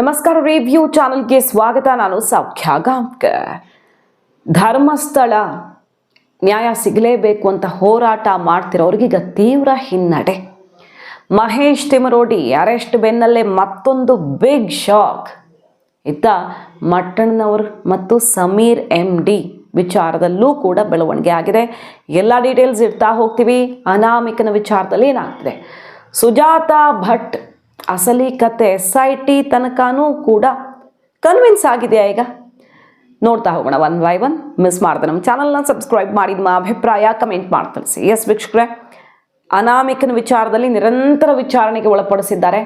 ನಮಸ್ಕಾರ ರಿವ್ಯೂ ಚಾನಲ್ಗೆ ಸ್ವಾಗತ. ನಾನು ಸೌಖ್ಯ ಗಾಂವ್ಕರ್ ಧರ್ಮಸ್ಥಳ ನ್ಯಾಯ ಸಿಗಲೇಬೇಕು ಅಂತ ಹೋರಾಟ ಮಾಡ್ತಿರೋರಿಗೀಗ ತೀವ್ರ ಹಿನ್ನಡೆ. ಮಹೇಶ್ ತಿಮರೋಡಿ ಅರೆಸ್ಟ್ ಬೆನ್ನಲ್ಲೇ ಮತ್ತೊಂದು ಬಿಗ್ ಶಾಕ್ ಇತ್ತ ಮಟ್ಟಣ್ಣನವರು ಮತ್ತು ಸಮೀರ್ ಎಂ ಡಿ ವಿಚಾರದಲ್ಲೂ ಕೂಡ ಬೆಳವಣಿಗೆ ಆಗಿದೆ. ಎಲ್ಲ ಡೀಟೇಲ್ಸ್ ಇರ್ತಾ ಹೋಗ್ತೀವಿ. ಅನಾಮಿಕನ ವಿಚಾರದಲ್ಲಿ ಏನಾಗ್ತಿದೆ? ಸುಜಾತಾ ಭಟ್ ಅಸಲಿ ಕತೆ ಎಸ್ ಐ ಟಿ ತನಕನೂ ಕೂಡ ಕನ್ವಿನ್ಸ್ ಆಗಿದೆಯಾ ಈಗ. ನೋಡ್ತಾ ಹೋಗೋಣ ಒನ್ ಬೈ ಒನ್ ಮಿಸ್ ಮಾಡ್ದೆ ನಮ್ಮ ಚಾನಲ್ನ ಸಬ್ಸ್ಕ್ರೈಬ್ ಮಾಡಿ ನಿಮ್ಮ ಅಭಿಪ್ರಾಯ ಕಮೆಂಟ್ ಮಾಡಿ ತಿಳಿಸಿ. ಎಸ್ ವೀಕ್ಷಕರೇ, ಅನಾಮಿಕನ ವಿಚಾರದಲ್ಲಿ ನಿರಂತರ ವಿಚಾರಣೆಗೆ ಒಳಪಡಿಸಿದ್ದಾರೆ.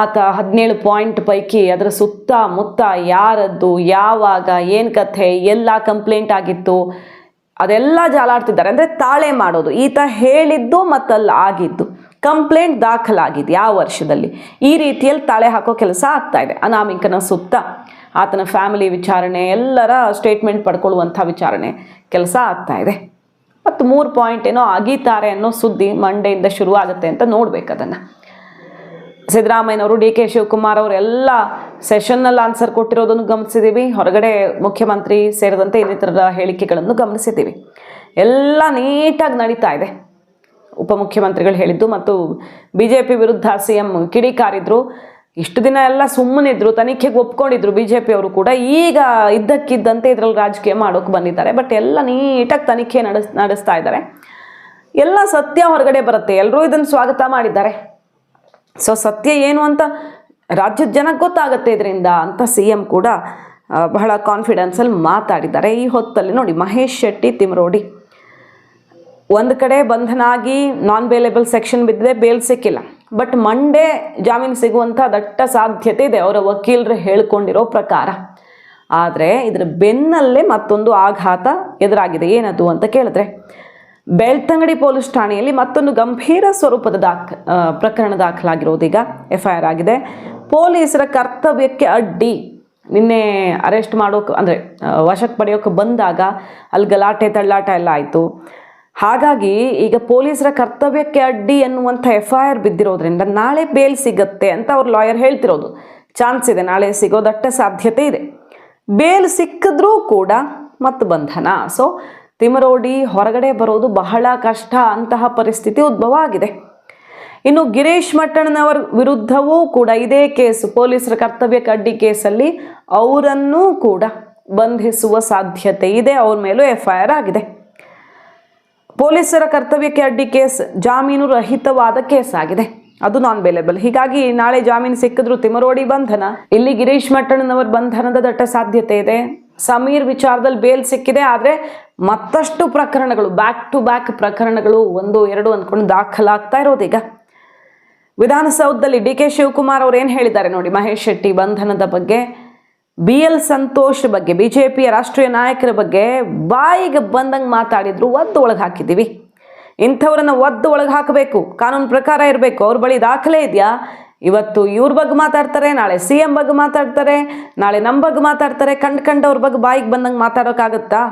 ಆತ ಹದಿನೇಳು ಪಾಯಿಂಟ್ ಪೈಕಿ ಅದರ ಸುತ್ತ ಮುತ್ತ ಯಾರದ್ದು, ಯಾವಾಗ, ಏನು ಕಥೆ, ಎಲ್ಲ ಕಂಪ್ಲೇಂಟ್ ಆಗಿತ್ತು, ಅದೆಲ್ಲ ಜಾಲಾಡ್ತಿದ್ದಾರೆ. ಅಂದರೆ ತಾಳೆ ಮಾಡೋದು, ಈತ ಹೇಳಿದ್ದು ಮತ್ತಲ್ಲಿ ಆಗಿದ್ದು. ಕಂಪ್ಲೇಂಟ್ ದಾಖಲಾಗಿದೆ ಆ ವರ್ಷದಲ್ಲಿ. ಈ ರೀತಿಯಲ್ಲಿ ತಾಳೆ ಹಾಕೋ ಕೆಲಸ ಆಗ್ತಾ ಇದೆ. ಅನಾಮಿಕನ ಸುತ್ತ ಆತನ ಫ್ಯಾಮಿಲಿ ವಿಚಾರಣೆ, ಎಲ್ಲರ ಸ್ಟೇಟ್ಮೆಂಟ್ ಪಡ್ಕೊಳ್ಳುವಂಥ ವಿಚಾರಣೆ ಕೆಲಸ ಆಗ್ತಾ ಇದೆ. ಮತ್ತು ಮೂರು ಪಾಯಿಂಟ್ ಏನೋ ಅಗೀತಾರೆ ಅನ್ನೋ ಸುದ್ದಿ ಮಂಡೆಯಿಂದ ಶುರು ಆಗುತ್ತೆ ಅಂತ ನೋಡ್ಬೇಕು ಅದನ್ನು. ಸಿದ್ದರಾಮಯ್ಯನವರು ಡಿ ಕೆ ಶಿವಕುಮಾರ್ ಅವರು ಎಲ್ಲ ಸೆಷನ್ನಲ್ಲಿ ಆನ್ಸರ್ ಕೊಟ್ಟಿರೋದನ್ನು ಗಮನಿಸಿದ್ದೀವಿ. ಹೊರಗಡೆ ಮುಖ್ಯಮಂತ್ರಿ ಸೇರಿದಂತೆ ಇನ್ನಿತರ ಹೇಳಿಕೆಗಳನ್ನು ಗಮನಿಸಿದ್ದೀವಿ. ಎಲ್ಲ ನೀಟಾಗಿ ನಡೀತಾ ಇದೆ. ಉಪಮುಖ್ಯಮಂತ್ರಿಗಳು ಹೇಳಿದ್ದು ಮತ್ತು ಬಿ ಜೆ ಪಿ ವಿರುದ್ಧ ಸಿ ಎಂ ಕಿಡಿಕಾರಿದ್ರು ಇಷ್ಟು ದಿನ ಎಲ್ಲ ಸುಮ್ಮನಿದ್ರು, ತನಿಖೆಗೆ ಒಪ್ಕೊಂಡಿದ್ರು ಬಿ ಜೆ ಪಿಯವರು ಕೂಡ. ಈಗ ಇದ್ದಕ್ಕಿದ್ದಂತೆ ಇದರಲ್ಲಿ ರಾಜಕೀಯ ಮಾಡೋಕೆ ಬಂದಿದ್ದಾರೆ ಬಟ್ ಎಲ್ಲ ನೀಟಾಗಿ ತನಿಖೆ ನಡೆಸ್, ನಡೆಸ್ತಾ ಇದ್ದಾರೆ. ಎಲ್ಲ ಸತ್ಯ ಹೊರಗಡೆ ಬರುತ್ತೆ ಎಲ್ಲರೂ ಇದನ್ನು ಸ್ವಾಗತ ಮಾಡಿದ್ದಾರೆ. ಸೊ ಸತ್ಯ ಏನು ಅಂತ ರಾಜ್ಯದ ಜನಕ್ಕೆ ಗೊತ್ತಾಗುತ್ತೆ ಇದರಿಂದ ಅಂತ ಸಿ ಎಂ ಕೂಡ ಬಹಳ ಕಾನ್ಫಿಡೆನ್ಸಲ್ಲಿ ಮಾತಾಡಿದ್ದಾರೆ. ಈ ಹೊತ್ತಲ್ಲಿ ನೋಡಿ ಮಹೇಶ್ ಶೆಟ್ಟಿ ತಿಮರೋಡಿ. ಒಂದು ಕಡೆ ಬಂಧನ ಆಗಿ ನಾನ್ ಬೇಲೇಬಲ್ ಸೆಕ್ಷನ್ ಬಿದ್ದಿದೆ ಬೇಲ್ ಸಿಕ್ಕಿಲ್ಲ. ಬಟ್ ಮಂಡೇ ಜಾಮೀನು ಸಿಗುವಂಥ ದಟ್ಟ ಸಾಧ್ಯತೆ ಇದೆ, ಅವರ ವಕೀಲರು ಹೇಳ್ಕೊಂಡಿರೋ ಪ್ರಕಾರ. ಆದರೆ ಇದರ ಬೆನ್ನಲ್ಲೇ ಮತ್ತೊಂದು ಆಘಾತ ಎದುರಾಗಿದೆ. ಏನದು ಅಂತ ಕೇಳಿದ್ರೆ, ಬೆಳ್ತಂಗಡಿ ಪೊಲೀಸ್ ಠಾಣೆಯಲ್ಲಿ ಮತ್ತೊಂದು ಗಂಭೀರ ಸ್ವರೂಪದ ದಾಖ ಪ್ರಕರಣ ದಾಖಲಾಗಿರೋದೀಗ ಎಫ್ ಐ ಆರ್ ಆಗಿದೆ. ಪೊಲೀಸರ ಕರ್ತವ್ಯಕ್ಕೆ ಅಡ್ಡಿ. ನಿನ್ನೆ ಅರೆಸ್ಟ್ ಮಾಡೋಕೆ, ಅಂದರೆ ವಶಕ್ಕೆ ಪಡೆಯೋಕೆ ಬಂದಾಗ ಅಲ್ಲಿ ಗಲಾಟೆ, ತಳ್ಳಾಟ ಎಲ್ಲ ಆಯಿತು. ಹಾಗಾಗಿ ಈಗ ಪೊಲೀಸರ ಕರ್ತವ್ಯಕ್ಕೆ ಅಡ್ಡಿ ಎನ್ನುವಂಥ ಎಫ್ ಐ ಆರ್ ಬಿದ್ದಿರೋದ್ರಿಂದ ನಾಳೆ ಬೇಲ್ ಸಿಗತ್ತೆ ಅಂತ ಅವ್ರ ಲಾಯರ್ ಹೇಳ್ತಿರೋದು. ಚಾನ್ಸ್ ಇದೆ, ನಾಳೆ ಸಿಗೋದಟ್ಟ ಸಾಧ್ಯತೆ ಇದೆ. ಬೇಲ್ ಸಿಕ್ಕಿದ್ರೂ ಕೂಡ ಮತ್ತು ಬಂಧನ ಸೊ ತಿಮರೋಡಿ ಹೊರಗಡೆ ಬರೋದು ಬಹಳ ಕಷ್ಟ ಅಂತಹ ಪರಿಸ್ಥಿತಿ ಉದ್ಭವ ಆಗಿದೆ. ಇನ್ನು ಗಿರೀಶ್ ಮಟ್ಟಣ್ಣನವರ ವಿರುದ್ಧವೂ ಕೂಡ ಇದೇ ಕೇಸು. ಪೊಲೀಸರ ಕರ್ತವ್ಯಕ್ಕೆ ಅಡ್ಡಿ ಕೇಸಲ್ಲಿ ಅವರನ್ನೂ ಕೂಡ ಬಂಧಿಸುವ ಸಾಧ್ಯತೆ ಇದೆ, ಅವ್ರ ಮೇಲೂ ಎಫ್ ಆಗಿದೆ. ಪೊಲೀಸರ ಕರ್ತವ್ಯಕ್ಕೆ ಅಡ್ಡಿ ಕೇಸ್, ಜಾಮೀನು ರಹಿತವಾದ ಕೇಸ್ ಆಗಿದೆ ಅದು ನಾನ್ ಬೇಲೇಬಲ್ ಹೀಗಾಗಿ ನಾಳೆ ಜಾಮೀನು ಸಿಕ್ಕಿದ್ರು ತಿಮರೋಡಿ ಬಂಧನ, ಇಲ್ಲಿ ಗಿರೀಶ್ ಮಟ್ಟಣ್ಣನವರ ಬಂಧನದ ದಟ್ಟ ಸಾಧ್ಯತೆ ಇದೆ. ಸಮೀರ್ ವಿಚಾರದಲ್ಲಿ ಬೇಲ್ ಸಿಕ್ಕಿದೆ, ಆದರೆ ಮತ್ತಷ್ಟು ಪ್ರಕರಣಗಳು ಬ್ಯಾಕ್ ಟು ಬ್ಯಾಕ್ ಪ್ರಕರಣಗಳು ಒಂದು, ಎರಡು ಅಂದ್ಕೊಂಡು ದಾಖಲಾಗ್ತಾ ಇರೋದೀಗ ವಿಧಾನಸೌಧದಲ್ಲಿ ಡಿ ಕೆ ಶಿವಕುಮಾರ್ ಅವ್ರು ಏನು ಹೇಳಿದ್ದಾರೆ ನೋಡಿ, ಮಹೇಶ್ ಶೆಟ್ಟಿ ಬಂಧನದ ಬಗ್ಗೆ. ಬಿ ಎಲ್ ಸಂತೋಷ್ ಬಗ್ಗೆ ಬಿ ಜೆ ಪಿಯ ರಾಷ್ಟ್ರೀಯ ನಾಯಕರ ಬಗ್ಗೆ ಬಾಯಿಗೆ ಬಂದಂಗೆ ಮಾತಾಡಿದ್ರು, ಒದ್ದು ಒಳಗೆ ಹಾಕಿದ್ದೀವಿ. ಇಂಥವ್ರನ್ನ ಒದ್ದು ಒಳಗೆ ಹಾಕಬೇಕು, ಕಾನೂನು ಪ್ರಕಾರ ಇರಬೇಕು. ಅವ್ರ ಬಳಿ ದಾಖಲೆ ಇದೆಯಾ? ಇವತ್ತು ಇವ್ರ ಬಗ್ಗೆ ಮಾತಾಡ್ತಾರೆ, ನಾಳೆ ಸಿ ಎಂ ಬಗ್ಗೆ ಮಾತಾಡ್ತಾರೆ, ನಾಳೆ ನಮ್ಮ ಬಗ್ಗೆ ಮಾತಾಡ್ತಾರೆ, ಕಂಡು ಕಂಡವ್ರ ಬಗ್ಗೆ ಬಾಯಿಗೆ ಬಂದಂಗೆ ಮಾತಾಡೋಕ್ಕಾಗತ್ತಾ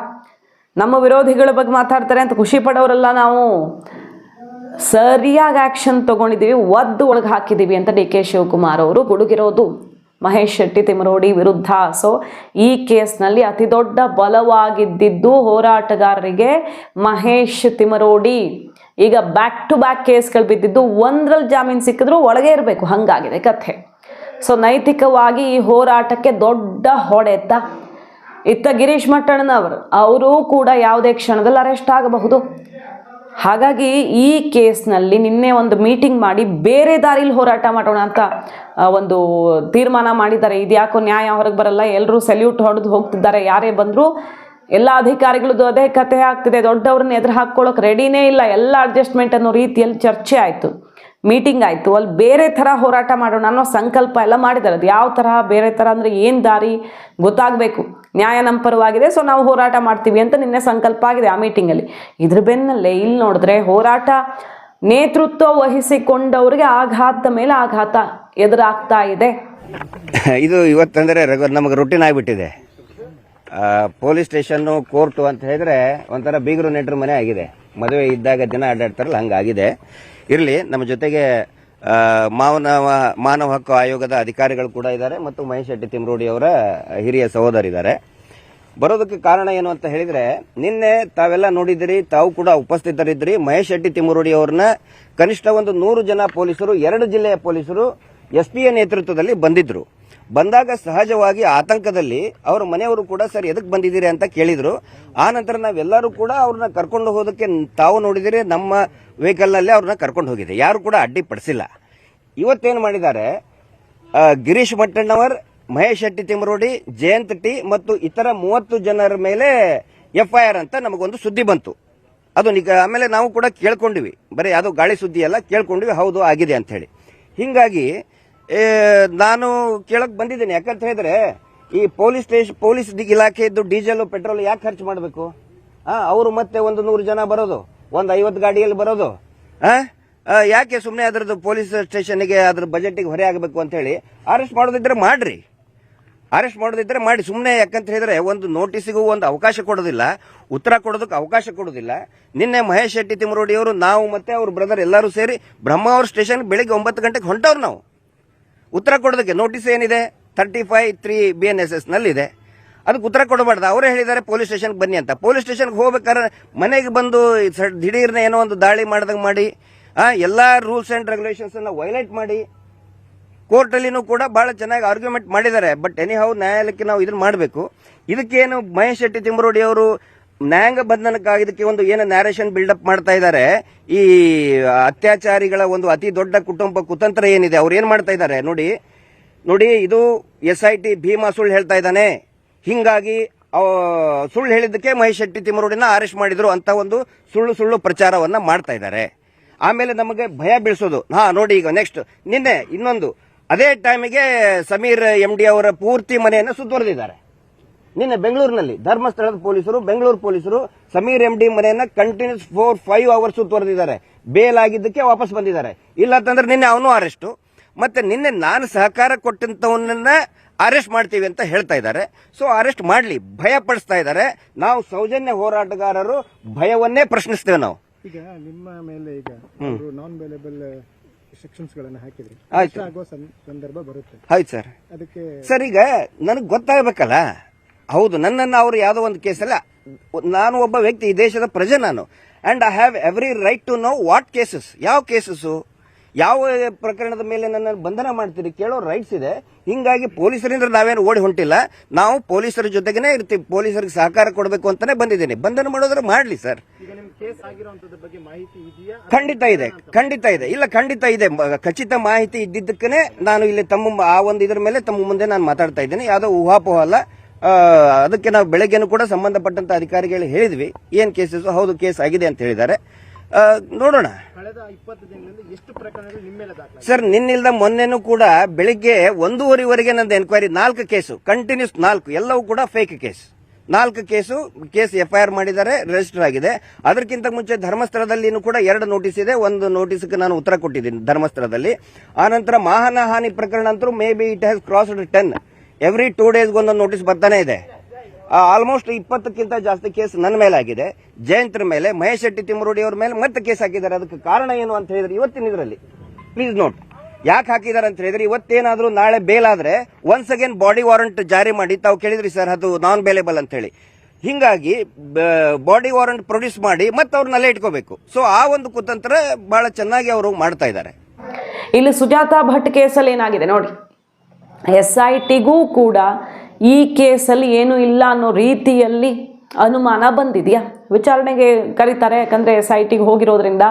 ನಮ್ಮ ವಿರೋಧಿಗಳ ಬಗ್ಗೆ ಮಾತಾಡ್ತಾರೆ ಅಂತ ಖುಷಿ ಪಡೋರೆಲ್ಲ ನಾವು. ಸರಿಯಾಗಿ ಆ್ಯಕ್ಷನ್ ತೊಗೊಂಡಿದ್ದೀವಿ, ಒದ್ದು ಒಳಗೆ ಹಾಕಿದ್ದೀವಿ ಅಂತ ಡಿ ಕೆ ಶಿವಕುಮಾರ್ ಅವರು ಗುಡುಗಿರೋದು. ಮಹೇಶ್ ಶೆಟ್ಟಿ ತಿಮರೋಡಿ ವಿರುದ್ಧ. ಸೊ ಈ ಕೇಸ್ನಲ್ಲಿ ಅತಿ ದೊಡ್ಡ ಬಲವಾಗಿದ್ದಿದ್ದು ಹೋರಾಟಗಾರರಿಗೆ ಮಹೇಶ್ ತಿಮರೋಡಿ. ಈಗ ಬ್ಯಾಕ್ ಟು ಬ್ಯಾಕ್ ಕೇಸ್ಗಳು ಬಿದ್ದಿದ್ದು ಒಂದ್ರಲ್ಲಿ ಜಾಮೀನು ಸಿಕ್ಕಿದ್ರು ಒಳಗೆ ಇರಬೇಕು, ಹಂಗಾಗಿದೆ ಕಥೆ. ಸೊ ನೈತಿಕವಾಗಿ ಈ ಹೋರಾಟಕ್ಕೆ ದೊಡ್ಡ ಹೊಡೆತ. ಇತ್ತ ಗಿರೀಶ್ ಮಟ್ಟಣ್ಣನವರು, ಅವರು ಕೂಡ ಯಾವುದೇ ಕ್ಷಣದಲ್ಲಿ ಅರೆಸ್ಟ್ ಆಗಬಹುದು. ಹಾಗಾಗಿ ಈ ಕೇಸ್ನಲ್ಲಿ ನಿನ್ನೆ ಒಂದು ಮೀಟಿಂಗ್ ಮಾಡಿ ಬೇರೆ ದಾರಿಲಿ ಹೋರಾಟ ಮಾಡೋಣ ಅಂತ ಒಂದು ತೀರ್ಮಾನ ಮಾಡಿದ್ದಾರೆ. ಇದ್ಯಾಕೋ ನ್ಯಾಯ ಹೊರಗೆ ಬರಲ್ಲ ಎಲ್ಲರೂ ಸೆಲ್ಯೂಟ್ ಹೊಡೆದು ಹೋಗ್ತಿದ್ದಾರೆ. ಯಾರೇ ಬಂದರೂ ಎಲ್ಲ ಅಧಿಕಾರಿಗಳದ್ದು ಅದೇ ಕಥೆ ಆಗ್ತಿದೆ. ದೊಡ್ಡವ್ರನ್ನ ಎದುರು ಹಾಕ್ಕೊಳ್ಳೋಕೆ ರೆಡಿನೇ ಇಲ್ಲ. ಎಲ್ಲ ಅಡ್ಜಸ್ಟ್ಮೆಂಟ್ ಅನ್ನೋ ರೀತಿಯಲ್ಲಿ ಚರ್ಚೆ ಆಯಿತು. ಮೀಟಿಂಗ್ ಆಯಿತು. ಅಲ್ಲಿ ಬೇರೆ ಥರ ಹೋರಾಟ ಮಾಡೋಣ ಅನ್ನೋ ಸಂಕಲ್ಪ ಎಲ್ಲ ಮಾಡಿದ್ದಾರೆ. ಅದು ಯಾವ ಥರ, ಬೇರೆ ಥರ ಅಂದರೆ ಏನು ದಾರಿ ಗೊತ್ತಾಗಬೇಕು. ನ್ಯಾಯ ನಮ್ಮ ಪರವಾಗಿದೆ. ಸೊ ನಾವು ಹೋರಾಟ ಮಾಡ್ತೀವಿ ಅಂತ ನಿನ್ನೆ ಸಂಕಲ್ಪ ಆಗಿದೆ ಆ ಮೀಟಿಂಗಲ್ಲಿ ಇದ್ರ ಬೆನ್ನಲ್ಲೇ ಇಲ್ಲಿ ನೋಡಿದ್ರೆ ಹೋರಾಟ ನೇತೃತ್ವ ವಹಿಸಿಕೊಂಡವ್ರಿಗೆ ಆಘಾತ ಮೇಲೆ ಆಘಾತ ಎದುರಾಗ್ತಾ ಇದೆ. ಇದು ಇವತ್ತಂದರೆ ನಮಗೆ ರೊಟೀನ್ ಆಗಿಬಿಟ್ಟಿದೆ. ಪೊಲೀಸ್ ಸ್ಟೇಷನ್ನು ಕೋರ್ಟು ಅಂತ ಹೇಳಿದ್ರೆ ಒಂಥರ ಬೀಗರು ನೆಂಟರು ಮನೆ ಆಗಿದೆ. ಮದುವೆ ಇದ್ದಾಗ ದಿನ ಅಡ್ಡಾಡ್ತಾರಲ್ಲ, ಹಂಗಾಗಿದೆ. ಇರಲಿ, ನಮ್ಮ ಜೊತೆಗೆ ಮಾನವ ಮಾನವ ಹಕ್ಕು ಆಯೋಗದ ಅಧಿಕಾರಿಗಳು ಕೂಡ ಇದ್ದಾರೆ ಮತ್ತು ಮಹೇಶ್ ಶೆಟ್ಟಿ ತಿಮ್ರೋಡಿ ಅವರ ಹಿರಿಯ ಸಹೋದರಿದ್ದಾರೆ. ಬರೋದಕ್ಕೆ ಕಾರಣ ಏನು ಅಂತ ಹೇಳಿದ್ರೆ, ನಿನ್ನೆ ತಾವೆಲ್ಲ ನೋಡಿದ್ರಿ ತಾವು ಕೂಡ ಉಪಸ್ಥಿತರಿದ್ರಿ ಮಹೇಶ್ ಶೆಟ್ಟಿ ತಿಮ್ಮರೋಡಿ ಅವ್ರನ್ನ ಕನಿಷ್ಠ ಒಂದು ನೂರು ಜನ ಪೊಲೀಸರು, ಎರಡು ಜಿಲ್ಲೆಯ ಪೊಲೀಸರು ಎಸ್ ಪಿಯ ನೇತೃತ್ವದಲ್ಲಿ ಬಂದಿದ್ರು. ಬಂದಾಗ ಸಹಜವಾಗಿ ಆತಂಕದಲ್ಲಿ ಅವ್ರ ಮನೆಯವರು ಕೂಡ, ಸರ್ ಎದಕ್ಕೆ ಬಂದಿದ್ದೀರಿ? ಅಂತ ಕೇಳಿದ್ರು. ಆ ನಂತರ ನಾವೆಲ್ಲರೂ ಕೂಡ ಅವ್ರನ್ನ ಕರ್ಕೊಂಡು ಹೋದಕ್ಕೆ ತಾವು ನೋಡಿದರೆ, ನಮ್ಮ ವೆಹಿಕಲ್ನಲ್ಲಿ ಅವ್ರನ್ನ ಕರ್ಕೊಂಡು ಹೋಗಿದೆ. ಯಾರು ಕೂಡ ಅಡ್ಡಿಪಡಿಸಿಲ್ಲ ಇವತ್ತೇನು ಮಾಡಿದ್ದಾರೆ? ಗಿರೀಶ್ ಮಟ್ಟಣ್ಣವರ್ ಮಹೇಶ್ ಶೆಟ್ಟಿ ತಿಮರೋಡಿ, ಜಯಂತ್ ಟಿ ಮತ್ತು ಇತರ ಮೂವತ್ತು ಜನರ ಮೇಲೆ ಎಫ್ಐಆರ್ ಅಂತ ನಮಗೊಂದು ಸುದ್ದಿ ಬಂತು. ಅದು ಆಮೇಲೆ ನಾವು ಕೂಡ ಕೇಳ್ಕೊಂಡಿವಿ. ಬರೀ ಅದು ಗಾಳಿ ಸುದ್ದಿ ಅಲ್ಲ ಕೇಳ್ಕೊಂಡ್ವಿ, ಹೌದು, ಆಗಿದೆ ಅಂತ ಹೇಳಿ. ಹಿಂಗಾಗಿ ನಾನು ಕೇಳಕ್ ಬಂದಿದ್ದೀನಿ. ಯಾಕಂತ ಹೇಳಿದ್ರೆ ಈ ಪೊಲೀಸ್ ಸ್ಟೇಷನ್ ಪೊಲೀಸ್ ಇಲಾಖೆದ್ದು ಡೀಸೆಲ್ ಪೆಟ್ರೋಲ್ ಯಾಕೆ ಖರ್ಚು ಮಾಡಬೇಕು? ಅವರು ಮತ್ತೆ ಒಂದು ನೂರು ಜನ ಬರೋದು. ಒಂದು ಐವತ್ತು ಗಾಡಿಯಲ್ಲಿ ಬರೋದು? ಆ, ಯಾಕೆ ಸುಮ್ಮನೆ ಅದರದ್ದು ಪೊಲೀಸ್ ಸ್ಟೇಷನ್ಗೆ ಅದ್ರ ಬಜೆಟ್ಗೆ ಹೊರೆ ಆಗಬೇಕು ಅಂತ ಹೇಳಿ ಅರೆಸ್ಟ್ ಮಾಡೋದಿದ್ರೆ ಮಾಡ್ರಿ. ಅರೆಸ್ಟ್ ಮಾಡೋದಿದ್ರೆ ಮಾಡಿ. ಸುಮ್ಮನೆ ಯಾಕಂತ ಹೇಳಿದ್ರೆ ಒಂದು ನೋಟಿಸಿಗೂ ಒಂದು ಅವಕಾಶ ಕೊಡೋದಿಲ್ಲ. ಉತ್ತರ ಕೊಡೋದಕ್ಕೆ ಅವಕಾಶ ಕೊಡೋದಿಲ್ಲ. ನಿನ್ನೆ ಮಹೇಶ್ ಶೆಟ್ಟಿ ತಿಮರೋಡಿ ಅವರು ನಾವು ಮತ್ತೆ ಅವ್ರ ಬ್ರದರ್ ಎಲ್ಲರೂ ಸೇರಿ ಬ್ರಹ್ಮಾವರ್ ಸ್ಟೇಷನ್ ಬೆಳಿಗ್ಗೆ ಒಂಬತ್ತು ಗಂಟೆಗೆ ಹೊಂಟವ್ರು ನಾವು. ಉತ್ತರ ಕೊಡೋದಕ್ಕೆ ನೋಟಿಸ್ ಏನಿದೆ? Thirty five three B N S S ನಲ್ಲಿದೆ. ಅದಕ್ಕೆ ಉತ್ತರ ಕೊಡಬಾರ್ದು. ಅವರೇ ಹೇಳಿದ್ದಾರೆ ಪೊಲೀಸ್ ಸ್ಟೇಷನ್ಗೆ ಬನ್ನಿ ಅಂತ. ಪೊಲೀಸ್ ಸ್ಟೇಷನ್ಗೆ ಹೋಗ್ಬೇಕಾದ್ರೆ ಮನೆಗೆ ಬಂದು ದಿಢೀರ್ನ ಏನೋ ಒಂದು ದಾಳಿ ಮಾಡ್ದಂಗೆ ಮಾಡಿ ಎಲ್ಲ ರೂಲ್ಸ್ ರೆಗ್ಯುಲೇಷನ್ಸ್ ಅನ್ನ ವೈಲೇಟ್ ಮಾಡಿ ಕೋರ್ಟಲ್ಲಿನೂ ಕೂಡ ಬಹಳ ಚೆನ್ನಾಗಿ ಆರ್ಗ್ಯುಮೆಂಟ್ ಮಾಡಿದ್ದಾರೆ. ಬಟ್ ಎನಿ ಹೌ ನ್ಯಾಯಾಲಯಕ್ಕೆ ನಾವು ಇದನ್ನ ಮಾಡಬೇಕು. ಇದಕ್ಕೇನು ಮಹೇಶ್ ಶೆಟ್ಟಿ ತಿಮ್ಮರೋಡಿ ಅವರು ನ್ಯಾಯಾಂಗ ಬಂಧನಕ್ಕಾಗಿದ್ದಕ್ಕೆ ಒಂದು ಏನು ನ್ಯಾರೇಷನ್ ಬಿಲ್ಡಪ್ ಮಾಡ್ತಾ ಇದ್ದಾರೆ. ಈ ಅತ್ಯಾಚಾರಿಗಳ ಒಂದು ಅತಿ ದೊಡ್ಡ ಕುಟುಂಬ ಕುತಂತ್ರ ಏನಿದೆ, ಅವ್ರು ಏನು ಮಾಡ್ತಾ ಇದ್ದಾರೆ ನೋಡಿ. ನೋಡಿ, ಇದು ಎಸ್ ಐ ಟಿ ಭೀಮಾ ಸುಳ್ಳು ಹೇಳ್ತಾ ಇದ್ದಾನೆ. ಹಿಂಗಾಗಿ ಸುಳ್ಳು ಹೇಳಿದ್ದಕ್ಕೆ ಮಹೇಶ್ ಶೆಟ್ಟಿ ತಿಮ್ಮರೋಡಿನ ಅರೆಸ್ಟ್ ಮಾಡಿದ್ರು ಅಂತ ಒಂದು ಸುಳ್ಳು ಸುಳ್ಳು ಪ್ರಚಾರವನ್ನ ಮಾಡ್ತಾ ಇದ್ದಾರೆ. ಆಮೇಲೆ ನಮಗೆ ಭಯ ಬೀಳಿಸೋದು. ಹಾ, ನೋಡಿ ಈಗ ನೆಕ್ಸ್ಟ್ ನಿನ್ನೆ ಇನ್ನೊಂದು. ಅದೇ ಟೈಮಿಗೆ ಸಮೀರ್ ಎಂ ಡಿ ಅವರ ಪೂರ್ತಿ ಮನೆಯನ್ನು ಸುತ್ತುವರೆದಿದ್ದಾರೆ ನಿನ್ನೆ ಬೆಂಗಳೂರಿನಲ್ಲಿ ಧರ್ಮಸ್ಥಳದ ಪೊಲೀಸರು ಬೆಂಗಳೂರು ಪೊಲೀಸರು ಸಮೀರ್ ಎಂ ಡಿ ಮನೆಯನ್ನ ಕಂಟಿನ್ಯೂಸ್ ಫೋರ್ ಫೈವ್ ಅವರ್ಸ್ ತೊರೆದಿದ್ದಾರೆ. ಬೇಲ್ ಆಗಿದ್ದಕ್ಕೆ ವಾಪಸ್ ಬಂದಿದ್ದಾರೆ. ಇಲ್ಲ ಅಂತಂದ್ರೆ ನಿನ್ನೆ ಅವನು ಅರೆಸ್ಟು ಮತ್ತೆ ನಿನ್ನೆ ನಾನು ಸಹಕಾರ ಕೊಟ್ಟಂತವನ್ನ ಅರೆಸ್ಟ್ ಮಾಡ್ತೀವಿ ಅಂತ ಹೇಳ್ತಾ ಇದ್ದಾರೆ. ಸೊ ಅರೆಸ್ಟ್ ಮಾಡಲಿ ಭಯ ಪಡಿಸ್ತಾ ಇದ್ದಾರೆ. ನಾವು ಸೌಜನ್ಯ ಹೋರಾಟಗಾರರು ಭಯವನ್ನೇ ಪ್ರಶ್ನಿಸ್ತೇವೆ ನಾವು. ಈಗ ನಿಮ್ಮ ಮೇಲೆ ಈಗ ನಾನ್ ಅವೈಲೇಬಲ್ ಸೆಕ್ಷನ್ಸ್ ಗಳನ್ನ ಹಾಕಿದ್ರಿ. ಸಂದರ್ಭ ಬರುತ್ತೆ. ಹೌದು ಸರ್. ಅದಕ್ಕೆ ಸರ್ ಈಗ ನನಗೆ ಗೊತ್ತಾಗಬೇಕಲ್ಲ? ಹೌದು ನನ್ನನ್ನು ಅವರು ಯಾವುದೋ ಒಂದು ಕೇಸಲ್ಲ ನಾನು ಒಬ್ಬ ವ್ಯಕ್ತಿ ಈ ದೇಶದ ಪ್ರಜೆ ನಾನು. And I have every right to know what cases ಯಾವ ಕೇಸಸ್ಸು ಯಾವ ಪ್ರಕರಣದ ಮೇಲೆ ನನ್ನನ್ನು ಬಂಧನ ಮಾಡ್ತೀರಿ ಕೇಳೋ ರೈಟ್ಸ್ ಇದೆ. ಹಿಂಗಾಗಿ ಪೊಲೀಸರಿಂದ ನಾವೇನು ಓಡಿ ಹೊಂಟಿಲ್ಲ. ನಾವು ಪೊಲೀಸರ ಜೊತೆಗೇನೆ ಇರ್ತೀವಿ. ಪೊಲೀಸರಿಗೆ ಸಹಕಾರ ಕೊಡಬೇಕು ಅಂತಾನೆ ಬಂದಿದ್ದೀನಿ. ಬಂಧನ ಮಾಡೋದ್ರೆ ಮಾಡಲಿ ಸರ್. ಖಂಡಿತ ಇದೆ ಖಂಡಿತ ಇದೆ. ಇಲ್ಲ ಖಂಡಿತ ಇದೆ. ಖಚಿತ ಮಾಹಿತಿ ಇದ್ದಿದ್ದಕ್ಕೇ ನಾನು ಇಲ್ಲಿ ತಮ್ಮ ಆ ಒಂದು ಇದ್ರ ಮೇಲೆ ತಮ್ಮ ಮುಂದೆ ನಾನು ಮಾತಾಡ್ತಾ ಇದ್ದೀನಿ. ಯಾವುದೋ ಊಹಾಪೋಹ ಅಲ್ಲ. ಅದಕ್ಕೆ ನಾವು ಬೆಳಗ್ಗೆನೂ ಕೂಡ ಸಂಬಂಧಪಟ್ಟಂತ ಅಧಿಕಾರಿಗಳು ಹೇಳಿದ್ವಿ. ಏನ್ ಕೇಸಸ್ ಹೌದು ಕೇಸ್ ಆಗಿದೆ ಅಂತ ಹೇಳಿದ್ದಾರೆ. ನೋಡೋಣ. ಸರ್ ನಿನ್ನಿಲ್ದ ಮೊನ್ನೆನೂ ಕೂಡ ಬೆಳಿಗ್ಗೆ ಒಂದೂವರೆವರೆಗೆ ನಂದು ಎನ್ಕ್ವೈರಿ ನಾಲ್ಕು ಕೇಸು ಕಂಟಿನ್ಯೂಸ್ ನಾಲ್ಕು ಎಲ್ಲವೂ ಕೂಡ ಫೇಕ್ ಕೇಸ್ ನಾಲ್ಕು ಕೇಸು ಕೇಸ್ ಎಫ್ಐಆರ್ ಮಾಡಿದ್ದಾರೆ ರಿಜಿಸ್ಟರ್ ಆಗಿದೆ. ಅದಕ್ಕಿಂತ ಮುಂಚೆ ಧರ್ಮಸ್ಥಳದಲ್ಲಿನೂ ಕೂಡ ಎರಡು ನೋಟಿಸ್ ಇದೆ. ಒಂದು ನೋಟಿಸ್ಗೆ ನಾನು ಉತ್ತರ ಕೊಟ್ಟಿದ್ದೀನಿ ಧರ್ಮಸ್ಥಳದಲ್ಲಿ. ಆನಂತರ ಮಾನಹಾನಿ ಪ್ರಕರಣ ಅಂತೂ maybe it has crossed ten every two ಡೇಸ್ಗೊಂದು notice ಬರ್ತಾನೆ ಇದೆ. ಆಲ್ಮೋಸ್ಟ್ ಇಪ್ಪತ್ತಕ್ಕಿಂತ ಜಾಸ್ತಿ ಕೇಸ್ ನನ್ನ ಮೇಲೆ ಆಗಿದೆ ಜಯಂತ್ರ ಮೇಲೆ, ಮಹೇಶ್ ಶೆಟ್ಟಿ, ತಿಮ್ಮರೋಡಿ ಅವ್ರ ಮೇಲೆ ಮತ್ತೆ ಕೇಸ್ ಹಾಕಿದ್ದಾರೆ. ಅದಕ್ಕೆ ಕಾರಣ ಏನು ಅಂತ ಹೇಳಿದ್ರೆ ಇವತ್ತಿನ ಇದರಲ್ಲಿ. ಪ್ಲೀಸ್ ನೋಟ್ ಯಾಕೆ ಹಾಕಿದ್ದಾರೆ ಅಂತ ಹೇಳಿದ್ರೆ ಇವತ್ತೇನಾದ್ರೂ ನಾಳೆ ಬೇಲ್ ಆದ್ರೆ ಒನ್ಸ್ ಅಗೇನ್ ಬಾಡಿ ವಾರಂಟ್ ಜಾರಿ ಮಾಡಿ ತಾವು ಕೇಳಿದ್ರಿ ಸರ್ ಅದು ನಾನ್ ಬೇಲೇಬಲ್ ಅಂತ ಹೇಳಿ ಹಿಂಗಾಗಿ ಬಾಡಿ ವಾರಂಟ್ ಪ್ರೊಡ್ಯೂಸ್ ಮಾಡಿ ಮತ್ತೆ ಅವ್ರನ್ನೆಲ್ಲ ಇಟ್ಕೋಬೇಕು. ಸೊ ಆ ಒಂದು ಕುತಂತ್ರ ಬಹಳ ಚೆನ್ನಾಗಿ ಅವರು ಮಾಡ್ತಾ ಇದ್ದಾರೆ. ಇಲ್ಲಿ ಸುಜಾತಾ ಭಟ್ ಕೇಸಲ್ಲಿ ಏನಾಗಿದೆ ನೋಡಿ. ಎಸ್ ಐ ಟಿಗೂ ಕೂಡ ಈ ಕೇಸಲ್ಲಿ ಏನೂ ಇಲ್ಲ ಅನ್ನೋ ರೀತಿಯಲ್ಲಿ ಅನುಮಾನ ಬಂದಿದೆಯಾ? ವಿಚಾರಣೆಗೆ ಕರೀತಾರೆ, ಯಾಕಂದರೆ ಎಸ್ ಐ ಟಿಗೆ ಹೋಗಿರೋದ್ರಿಂದ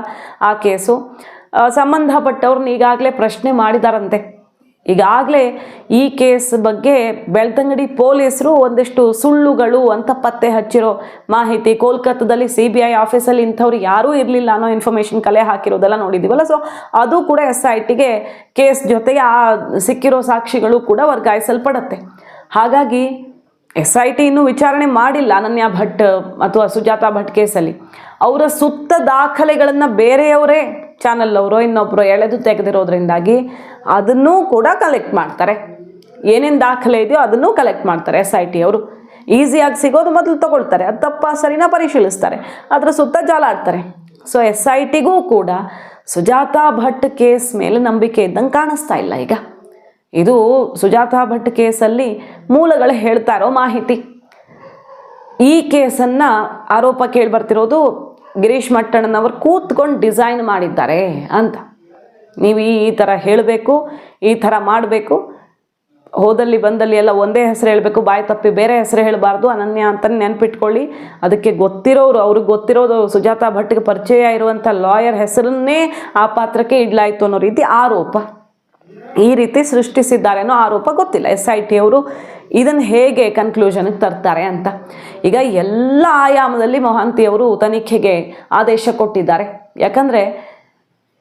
ಆ ಕೇಸು. ಸಂಬಂಧಪಟ್ಟವ್ರನ್ನ ಈಗಾಗಲೇ ಪ್ರಶ್ನೆ ಮಾಡಿದಾರಂತೆ. ಈಗಾಗಲೇ ಈ ಕೇಸ್ ಬಗ್ಗೆ ಬೆಳ್ತಂಗಡಿ ಪೊಲೀಸರು ಒಂದಿಷ್ಟು ಸುಳ್ಳುಗಳು ಅಂತ ಪತ್ತೆ ಹಚ್ಚಿರೋ ಮಾಹಿತಿ. ಕೋಲ್ಕತ್ತಾದಲ್ಲಿ ಸಿ ಬಿ ಐ ಆಫೀಸಲ್ಲಿ ಇಂಥವ್ರು ಯಾರೂ ಇರಲಿಲ್ಲ ಅನ್ನೋ ಇನ್ಫಾರ್ಮೇಷನ್ ಕಲೆ ಹಾಕಿರೋದೆಲ್ಲ ನೋಡಿದ್ದೀವಲ್ಲ ಸೊ ಅದು ಕೂಡ ಎಸ್ ಐ ಟಿಗೆ ಕೇಸ್ ಜೊತೆಗೆ ಆ ಸಿಕ್ಕಿರೋ ಸಾಕ್ಷಿಗಳು ಕೂಡ ವರ್ಗಾಯಿಸಲ್ಪಡತ್ತೆ. ಹಾಗಾಗಿ ಎಸ್ ಐ ಟಿ ಇನ್ನೂ ವಿಚಾರಣೆ ಮಾಡಿಲ್ಲ ಅನನ್ಯ ಭಟ್ ಅಥವಾ ಸುಜಾತಾ ಭಟ್ ಕೇಸಲ್ಲಿ. ಅವರ ಸುತ್ತ ದಾಖಲೆಗಳನ್ನು ಬೇರೆಯವರೇ ಚಾನಲ್ ಅವರು ಇನ್ನೊಬ್ಬರು ಎಳೆದು ತೆಗೆದಿರೋದ್ರಿಂದಾಗಿ ಅದನ್ನೂ ಕೂಡ ಕಲೆಕ್ಟ್ ಮಾಡ್ತಾರೆ. ಏನೇನು ದಾಖಲೆ ಇದೆಯೋ ಅದನ್ನೂ ಕಲೆಕ್ಟ್ ಮಾಡ್ತಾರೆ ಎಸ್ ಐ ಟಿ ಅವರು. ಈಸಿಯಾಗಿ ಸಿಗೋದು ಮೊದಲು ತಗೊಳ್ತಾರೆ. ಅದು ತಪ್ಪ ಸರಿನ ಪರಿಶೀಲಿಸ್ತಾರೆ. ಅದರ ಸುತ್ತ ಜಾಲಾಡ್ತಾರೆ ಸೊ ಎಸ್ ಐ ಟಿಗೂ ಕೂಡ ಸುಜಾತಾ ಭಟ್ ಕೇಸ್ ಮೇಲೆ ನಂಬಿಕೆ ಇದ್ದಂಗೆ ಕಾಣಿಸ್ತಾ ಇಲ್ಲ ಈಗ. ಇದು ಸುಜಾತಾ ಭಟ್ ಕೇಸಲ್ಲಿ ಮೂಲಗಳು ಹೇಳ್ತಾ ಇರೋ ಮಾಹಿತಿ. ಈ ಕೇಸನ್ನು ಆರೋಪ ಕೇಳಿಬರ್ತಿರೋದು ಗಿರೀಶ್ ಮಟ್ಟಣ್ಣನವರು ಕೂತ್ಕೊಂಡು ಡಿಸೈನ್ ಮಾಡಿದ್ದಾರೆ ಅಂತ. ನೀವು ಈ ಥರ ಹೇಳಬೇಕು, ಈ ಥರ ಮಾಡಬೇಕು. ಹೋದಲ್ಲಿ ಬಂದಲ್ಲಿ ಎಲ್ಲ ಒಂದೇ ಹೆಸರು ಹೇಳಬೇಕು, ಬಾಯಿ ತಪ್ಪಿ ಬೇರೆ ಹೆಸರು ಹೇಳಬಾರ್ದು, ಅನನ್ಯ ಅಂತ ನೆನಪಿಟ್ಕೊಳ್ಳಿ. ಅದಕ್ಕೆ ಗೊತ್ತಿರೋರು, ಅವ್ರಿಗೆ ಗೊತ್ತಿರೋದು ಸುಜಾತಾ ಭಟ್ಗೆ ಪರಿಚಯ ಇರುವಂಥ ಲಾಯರ್ ಹೆಸರನ್ನೇ ಆ ಪಾತ್ರಕ್ಕೆ ಇಡ್ಲಾಯಿತು ಅನ್ನೋ ರೀತಿ ಆರೋಪ. ಈ ರೀತಿ ಸೃಷ್ಟಿಸಿದ್ದಾರೆ ಅನ್ನೋ ಆರೋಪ ಗೊತ್ತಿಲ್ಲ. ಎಸ್ ಐ ಟಿ ಅವರು ಇದನ್ನು ಹೇಗೆ ಕನ್ಕ್ಲೂಷನ್ಗೆ ತರ್ತಾರೆ ಅಂತ. ಈಗ ಎಲ್ಲ ಆಯಾಮದಲ್ಲಿ ಮೊಹಾಂತಿಯವರು ತನಿಖೆಗೆ ಆದೇಶ ಕೊಟ್ಟಿದ್ದಾರೆ. ಯಾಕಂದರೆ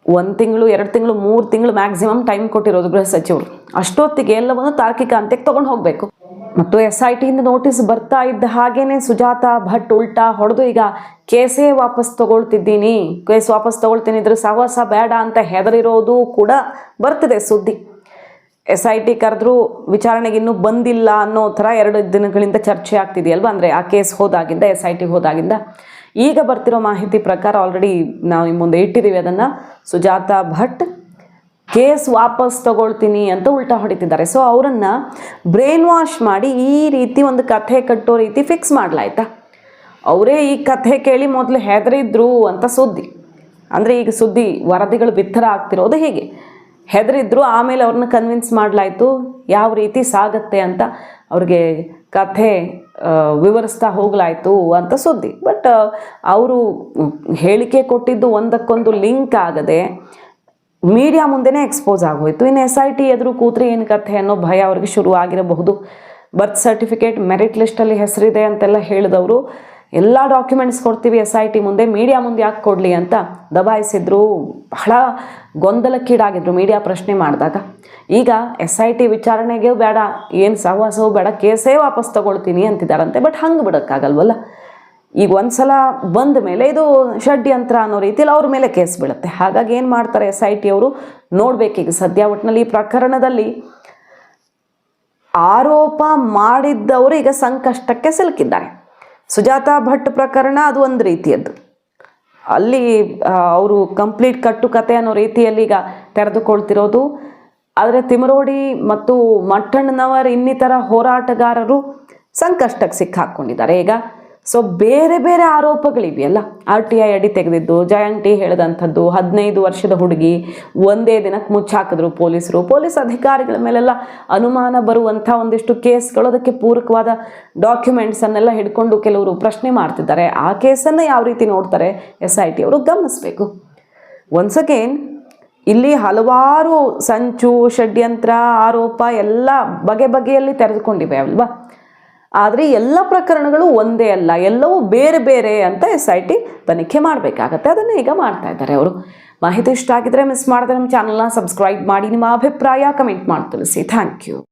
ಒಂದು ತಿಂಗಳು, ಎರಡು ತಿಂಗಳು, ಮೂರು ತಿಂಗಳು ಮ್ಯಾಕ್ಸಿಮಮ್ ಟೈಮ್ ಕೊಟ್ಟಿರೋದು ಗೃಹ ಸಚಿವರು. ಅಷ್ಟೊತ್ತಿಗೆ ಎಲ್ಲವನ್ನು ತಾರ್ಕಿಕ ಅಂತ್ಯಕ್ಕೆ ತೊಗೊಂಡು ಹೋಗಬೇಕು. ಮತ್ತು ಎಸ್ ಐ ಟಿಯಿಂದ ನೋಟಿಸ್ ಬರ್ತಾ ಇದ್ದ ಹಾಗೇನೆ ಸುಜಾತ ಭಟ್ ಉಲ್ಟಾ ಹೊಡೆದು ಈಗ ಕೇಸೇ ವಾಪಸ್ ತಗೊಳ್ತಿದ್ದೀನಿ. ಕೇಸ್ ವಾಪಸ್ ತಗೊಳ್ತೀನಿ ಇದ್ರ ಸಹವಾಸ ಬೇಡ ಅಂತ ಹೆದರಿರೋದು ಕೂಡ ಬರ್ತಿದೆ ಸುದ್ದಿ. ಎಸ್ ಐ ಟಿ ಕರೆದ್ರೂ ವಿಚಾರಣೆಗೆ ಇನ್ನೂ ಬಂದಿಲ್ಲ ಅನ್ನೋ ಥರ ಎರಡು ದಿನಗಳಿಂದ ಚರ್ಚೆ ಆಗ್ತಿದೆಯಲ್ವ ಅಂದರೆ ಆ ಕೇಸ್ ಹೋದಾಗಿಂದ ಎಸ್ ಐ ಟಿ ಹೋದಾಗಿಂದ. ಈಗ ಬರ್ತಿರೋ ಮಾಹಿತಿ ಪ್ರಕಾರ ಆಲ್ರೆಡಿ ನಾವು ನಿಮ್ಮ ಮುಂದೆ ಇಟ್ಟಿದ್ದೀವಿ ಅದನ್ನು. ಸುಜಾತ ಭಟ್ ಕೇಸ್ ವಾಪಸ್ ತಗೊಳ್ತೀನಿ ಅಂತ ಉಲ್ಟಾ ಹೊಡಿತಿದ್ದಾರೆ. ಸೊ ಅವರನ್ನು ಬ್ರೈನ್ ವಾಶ್ ಮಾಡಿ ಈ ರೀತಿ ಒಂದು ಕಥೆ ಕಟ್ಟೋ ರೀತಿ ಫಿಕ್ಸ್ ಮಾಡಲಾಯ್ತಾ? ಅವರೇ ಈ ಕಥೆ ಕೇಳಿ ಮೊದಲು ಹೆದರಿದ್ರು ಅಂತ ಸುದ್ದಿ. ಅಂದರೆ ಈಗ ಸುದ್ದಿ ವರದಿಗಳು ಬಿತ್ತರ ಆಗ್ತಿರೋದು ಹೀಗೆ. ಹೆದರಿದ್ರು, ಆಮೇಲೆ ಅವ್ರನ್ನ ಕನ್ವಿನ್ಸ್ ಮಾಡಲಾಯ್ತು. ಯಾವ ರೀತಿ ಸಾಗತ್ತೆ ಅಂತ ಅವ್ರಿಗೆ ಕಥೆ ವಿವರಿಸ್ತಾ ಹೋಗಲಾಯಿತು ಅಂತ ಸುದ್ದಿ. ಬಟ್ ಅವರು ಹೇಳಿಕೆ ಕೊಟ್ಟಿದ್ದು ಒಂದಕ್ಕೊಂದು ಲಿಂಕ್ ಆಗದೆ ಮೀಡಿಯಾ ಮುಂದೆನೆ ಎಕ್ಸ್ಪೋಸ್ ಆಗೋಯ್ತು. ಇನ್ನು ಎಸ್ ಐ ಟಿ ಎದುರು ಕೂತ್ರೆ ಏನು ಕಥೆ ಅನ್ನೋ ಭಯ ಅವ್ರಿಗೆ ಶುರು ಆಗಿರಬಹುದು ಬರ್ತ್ ಸರ್ಟಿಫಿಕೇಟ್ ಮೆರಿಟ್ ಲಿಸ್ಟಲ್ಲಿ ಹೆಸರಿದೆ ಅಂತೆಲ್ಲ ಹೇಳಿದವರು, ಎಲ್ಲ ಡಾಕ್ಯುಮೆಂಟ್ಸ್ ಕೊಡ್ತೀವಿ ಎಸ್ ಐ ಟಿ ಮುಂದೆ ಮೀಡಿಯಾ ಮುಂದೆ ಯಾಕೆ ಕೊಡಲಿ ಅಂತ ದಬಾಯಿಸಿದ್ರು. ಬಹಳ ಗೊಂದಲಕ್ಕೀಡಾಗಿದ್ರು ಮೀಡಿಯಾ ಪ್ರಶ್ನೆ ಮಾಡಿದಾಗ. ಈಗ ಎಸ್ ಐ ಟಿ ವಿಚಾರಣೆಗೆ ಬೇಡ, ಏನು ಸಹವಾಸವೂ ಬೇಡ, ಕೇಸೇ ವಾಪಸ್ ತಗೊಳ್ತೀನಿ ಅಂತಿದ್ದಾರಂತೆ ಬಟ್ ಹಂಗೆ ಬಿಡೋಕ್ಕಾಗಲ್ವಲ್ಲ? ಈಗ ಒಂದ್ಸಲ ಬಂದ ಮೇಲೆ ಇದು ಷಡ್ಯಂತ್ರ ಅನ್ನೋ ರೀತಿಯಲ್ಲಿ ಅವ್ರ ಮೇಲೆ ಕೇಸ್ ಬೀಳುತ್ತೆ. ಹಾಗಾಗಿ ಏನು ಮಾಡ್ತಾರೆ ಎಸ್ ಐ ಟಿ ಅವರು? ನೋಡಬೇಕೀಗ ಸದ್ಯ ಒಟ್ಟಿನಲ್ಲಿ ಈ ಪ್ರಕರಣದಲ್ಲಿ ಆರೋಪ ಮಾಡಿದ್ದವರು ಈಗ ಸಂಕಷ್ಟಕ್ಕೆ ಸಿಲುಕಿದ್ದಾರೆ. ಸುಜಾತಾ ಭಟ್ ಪ್ರಕರಣ ಅದು ಒಂದು ರೀತಿಯದ್ದು. ಅಲ್ಲಿ ಅವರು ಕಂಪ್ಲೀಟ್ ಕಟ್ಟುಕತೆ ಅನ್ನೋ ರೀತಿಯಲ್ಲಿ ಈಗ ತೆರೆದುಕೊಳ್ತಿರೋದು. ಆದರೆ ತಿಮರೋಡಿ ಮತ್ತು ಮಟ್ಟಣ್ಣನವರ್ ಇನ್ನಿತರ ಹೋರಾಟಗಾರರು ಸಂಕಷ್ಟಕ್ಕೆ ಸಿಕ್ಕಾಕ್ಕೊಂಡಿದ್ದಾರೆ ಈಗ ಸೊ ಬೇರೆ ಬೇರೆ ಆರೋಪಗಳಿವೆಯಲ್ಲ ಆರ್ ಟಿ ಐ ಅಡಿ ತೆಗೆದಿದ್ದು, ಜಯಂತಿ ಹೇಳಿದಂಥದ್ದು, ಹದಿನೈದು ವರ್ಷದ ಹುಡುಗಿ ಒಂದೇ ದಿನಕ್ಕೆ ಮುಚ್ಚಾಕಿದ್ರು ಪೊಲೀಸರು. ಪೊಲೀಸ್ ಅಧಿಕಾರಿಗಳ ಮೇಲೆಲ್ಲ ಅನುಮಾನ ಬರುವಂಥ ಒಂದಿಷ್ಟು ಕೇಸ್ಗಳು, ಅದಕ್ಕೆ ಪೂರಕವಾದ ಡಾಕ್ಯುಮೆಂಟ್ಸನ್ನೆಲ್ಲ ಹಿಡ್ಕೊಂಡು ಕೆಲವರು ಪ್ರಶ್ನೆ ಮಾಡ್ತಿದ್ದಾರೆ. ಆ ಕೇಸನ್ನು ಯಾವ ರೀತಿ ನೋಡ್ತಾರೆ? ಎಸ್ ಐ ಟಿ ಅವರು ಗಮನಿಸಬೇಕು. ಒನ್ಸ್ ಅಗೇನ್ ಇಲ್ಲಿ ಹಲವಾರು ಸಂಚು, ಷಡ್ಯಂತ್ರ, ಆರೋಪ ಎಲ್ಲ ಬಗೆ ಬಗೆಯಲ್ಲಿ ತೆರೆದುಕೊಂಡಿವೆ, ಅಲ್ವಾ? ಆದರೆ ಎಲ್ಲ ಪ್ರಕರಣಗಳು ಒಂದೇ ಅಲ್ಲ, ಎಲ್ಲವೂ ಬೇರೆ ಬೇರೆ ಅಂತ ಎಸ್ ಐ ಟಿ ತನಿಖೆ ಮಾಡಬೇಕಾಗತ್ತೆ. ಅದನ್ನು ಈಗ ಮಾಡ್ತಾ ಇದ್ದಾರೆ ಅವರು. ಮಾಹಿತಿ ಇಷ್ಟ ಆಗಿದ್ರೆ ಮಿಸ್ ಮಾಡಿದ್ರೆ ನಮ್ಮ ಚಾನಲ್ನ ಸಬ್ಸ್ಕ್ರೈಬ್ ಮಾಡಿ, ನಿಮ್ಮ ಅಭಿಪ್ರಾಯ ಕಮೆಂಟ್ ಮಾಡಿ, ತಿಳಿಸಿ. Thank you